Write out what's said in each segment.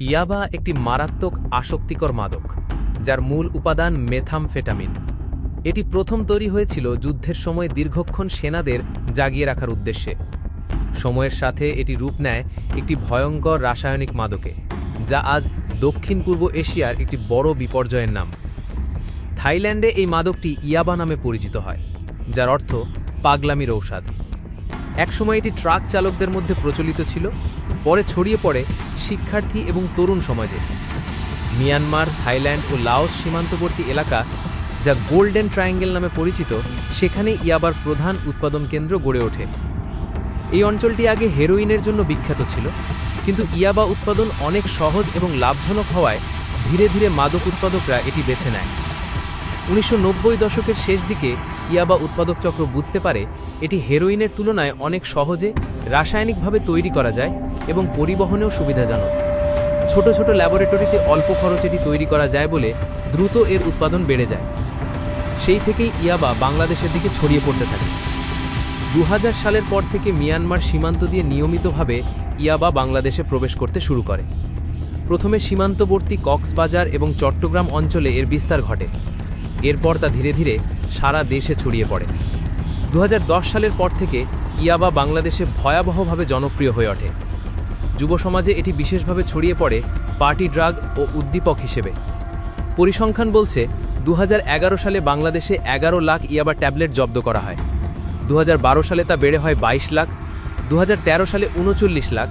ইয়াবা একটি মারাত্মক আসক্তিকর মাদক, যার মূল উপাদান মেথামফেটামিন। এটি প্রথম তৈরি হয়েছিল যুদ্ধের সময় দীর্ঘক্ষণ সেনাদের জাগিয়ে রাখার উদ্দেশ্যে। সময়ের সাথে এটি রূপ নেয় একটি ভয়ঙ্কর রাসায়নিক মাদকে, যা আজ দক্ষিণ পূর্ব এশিয়ার একটি বড় বিপর্যয়ের নাম। থাইল্যান্ডে এই মাদকটি ইয়াবা নামে পরিচিত হয়, যার অর্থ পাগলামির ঔষধ। একসময় এটি ট্রাক চালকদের মধ্যে প্রচলিত ছিল, পরে ছড়িয়ে পড়ে শিক্ষার্থী এবং তরুণ সমাজে। মিয়ানমার, থাইল্যান্ড ও লাওস সীমান্তবর্তী এলাকা, যা গোল্ডেন ট্রায়াঙ্গেল নামে পরিচিত, সেখানে ইয়াবার প্রধান উৎপাদন কেন্দ্র গড়ে ওঠে। এই অঞ্চলটি আগে হেরোইনের জন্য বিখ্যাত ছিল, কিন্তু ইয়াবা উৎপাদন অনেক সহজ এবং লাভজনক হওয়ায় ধীরে ধীরে মাদক উৎপাদকরা এটি বেছে নেয়। উনিশশো নব্বই দশকের শেষ দিকে ইয়াবা উৎপাদক চক্র বুঝতে পারে, এটি হেরোইনের তুলনায় অনেক সহজে রাসায়নিকভাবে তৈরি করা যায় এবং পরিবহনেও সুবিধাজনক। ছোট ছোট ল্যাবরেটরিতে অল্প খরচে এটি তৈরি করা যায় বলে দ্রুত এর উৎপাদন বেড়ে যায়। সেই থেকেই ইয়াবা বাংলাদেশের দিকে ছড়িয়ে পড়তে থাকে। দু হাজার সালের পর থেকে মিয়ানমার সীমান্ত দিয়ে নিয়মিতভাবে ইয়াবা বাংলাদেশে প্রবেশ করতে শুরু করে। প্রথমে সীমান্তবর্তী কক্সবাজার এবং চট্টগ্রাম অঞ্চলে এর বিস্তার ঘটে। এরপর তা ধীরে ধীরে সারা দেশে ছড়িয়ে পড়ে। দু হাজার দশ সালের পর থেকে ইয়াবা বাংলাদেশে ভয়াবহভাবে জনপ্রিয় হয়ে ওঠে। যুব সমাজে এটি বিশেষভাবে ছড়িয়ে পড়ে পার্টি ড্রাগ ও উদ্দীপক হিসেবে। পরিসংখ্যান বলছে দু হাজার এগারো সালে বাংলাদেশে এগারো লাখ ইয়াবা ট্যাবলেট জব্দ করা হয়। দু হাজার বারো সালে তা বেড়ে হয় ২২ লাখ দু হাজার তেরো সালে উনচল্লিশ লাখ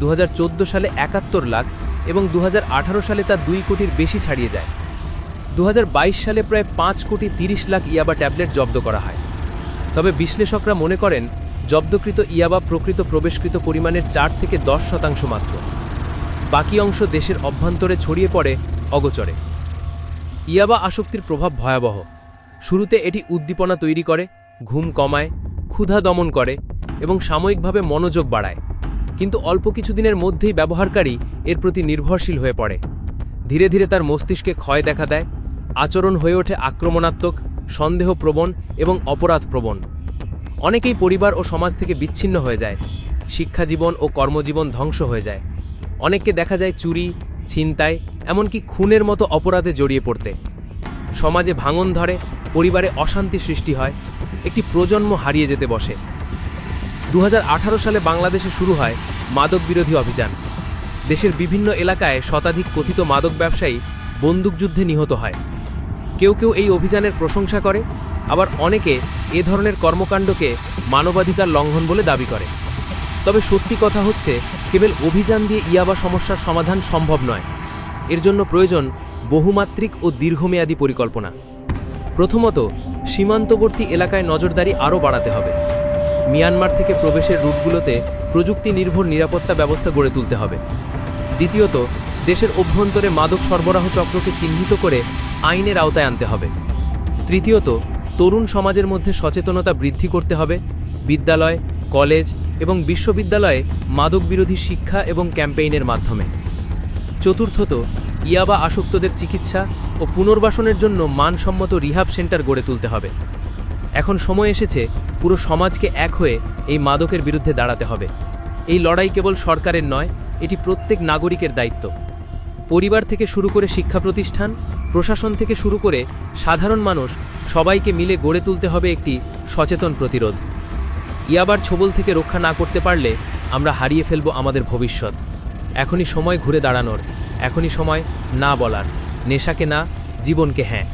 দু হাজার চোদ্দ সালে একাত্তর লাখ এবং দু হাজার আঠারো সালে তা দুই কোটির বেশি ছাড়িয়ে যায়। দু হাজার বাইশ সালে প্রায় পাঁচ কোটি তিরিশ লাখ ইয়াবা ট্যাবলেট জব্দ করা হয়। তবে বিশ্লেষকরা মনে করেন, জব্দকৃত ইয়াবা প্রকৃত প্রবেশকৃত পরিমাণের চার থেকে দশ শতাংশ মাত্র। বাকি অংশ দেশের অভ্যন্তরে ছড়িয়ে পড়ে, অগোচরে। ইয়াবা আসক্তির প্রভাব ভয়াবহ। শুরুতে এটি উদ্দীপনা তৈরি করে, ঘুম কমায়, ক্ষুধা দমন করে এবং সাময়িকভাবে মনোযোগ বাড়ায়। কিন্তু অল্প কিছুদিনের মধ্যেই ব্যবহারকারী এর প্রতি নির্ভরশীল হয়ে পড়ে। ধীরে ধীরে তার মস্তিষ্কে ক্ষয় দেখা দেয় আচরণ হয়ে ওঠে আক্রমণাত্মক, সন্দেহপ্রবণ এবং অপরাধপ্রবণ। অনেকেই পরিবার ও সমাজ থেকে বিচ্ছিন্ন হয়ে যায়। শিক্ষাজীবন ও কর্মজীবন ধ্বংস হয়ে যায়। অনেককে দেখা যায় চুরি, ছিনতাই, এমনকি খুনের মতো অপরাধে জড়িয়ে পড়তে। সমাজে ভাঙন ধরে, পরিবারে অশান্তি সৃষ্টি হয়, একটি প্রজন্ম হারিয়ে যেতে বসে। দু হাজার আঠারো সালে বাংলাদেশে শুরু হয় মাদক বিরোধী অভিযান। দেশের বিভিন্ন এলাকায় শতাধিক কথিত মাদক ব্যবসায়ী বন্দুকযুদ্ধে নিহত হয়। কেউ কেউ এই অভিযানের প্রশংসা করে, আবার অনেকে এ ধরনের কর্মকাণ্ডকে মানবাধিকার লঙ্ঘন বলে দাবি করে। তবে সত্যি কথা হচ্ছে, কেবল অভিযান দিয়ে ইয়াবা সমস্যার সমাধান সম্ভব নয়। এর জন্য প্রয়োজন বহুমাত্রিক ও দীর্ঘমেয়াদী পরিকল্পনা। প্রথমত, সীমান্তবর্তী এলাকায় নজরদারি আরও বাড়াতে হবে। মিয়ানমার থেকে প্রবেশের রুটগুলোতে প্রযুক্তি নির্ভর নিরাপত্তা ব্যবস্থা গড়ে তুলতে হবে। দ্বিতীয়ত, দেশের অভ্যন্তরে মাদক সরবরাহ চক্রকে চিহ্নিত করে আইনের আওতায় আনতে হবে। তৃতীয়ত, তরুণ সমাজের মধ্যে সচেতনতা বৃদ্ধি করতে হবে। বিদ্যালয়, কলেজ এবং বিশ্ববিদ্যালয়ে মাদক বিরোধী শিক্ষা এবং ক্যাম্পেইনের মাধ্যমে। চতুর্থত, ইয়াবা আসক্তদের চিকিৎসা ও পুনর্বাসনের জন্য মানসম্মত রিহাব সেন্টার গড়ে তুলতে হবে। এখন সময় এসেছে পুরো সমাজকে এক হয়ে এই মাদকের বিরুদ্ধে দাঁড়াতে হবে। এই লড়াই কেবল সরকারের নয়, এটি প্রত্যেক নাগরিকের দায়িত্ব। পরিবার থেকে শুরু করে শিক্ষা প্রতিষ্ঠান, প্রশাসন থেকে শুরু করে সাধারণ মানুষ সবাইকে মিলে গড়ে তুলতে হবে একটি সচেতন প্রতিরোধ। ইয়াবার ছবল থেকে রক্ষা না করতে পারলে আমরা হারিয়ে ফেলব আমাদের ভবিষ্যৎ। এখনই সময় ঘুরে দাঁড়ানোর, এখনই সময় না বলার, নেশাকে না, জীবনকে হ্যাঁ।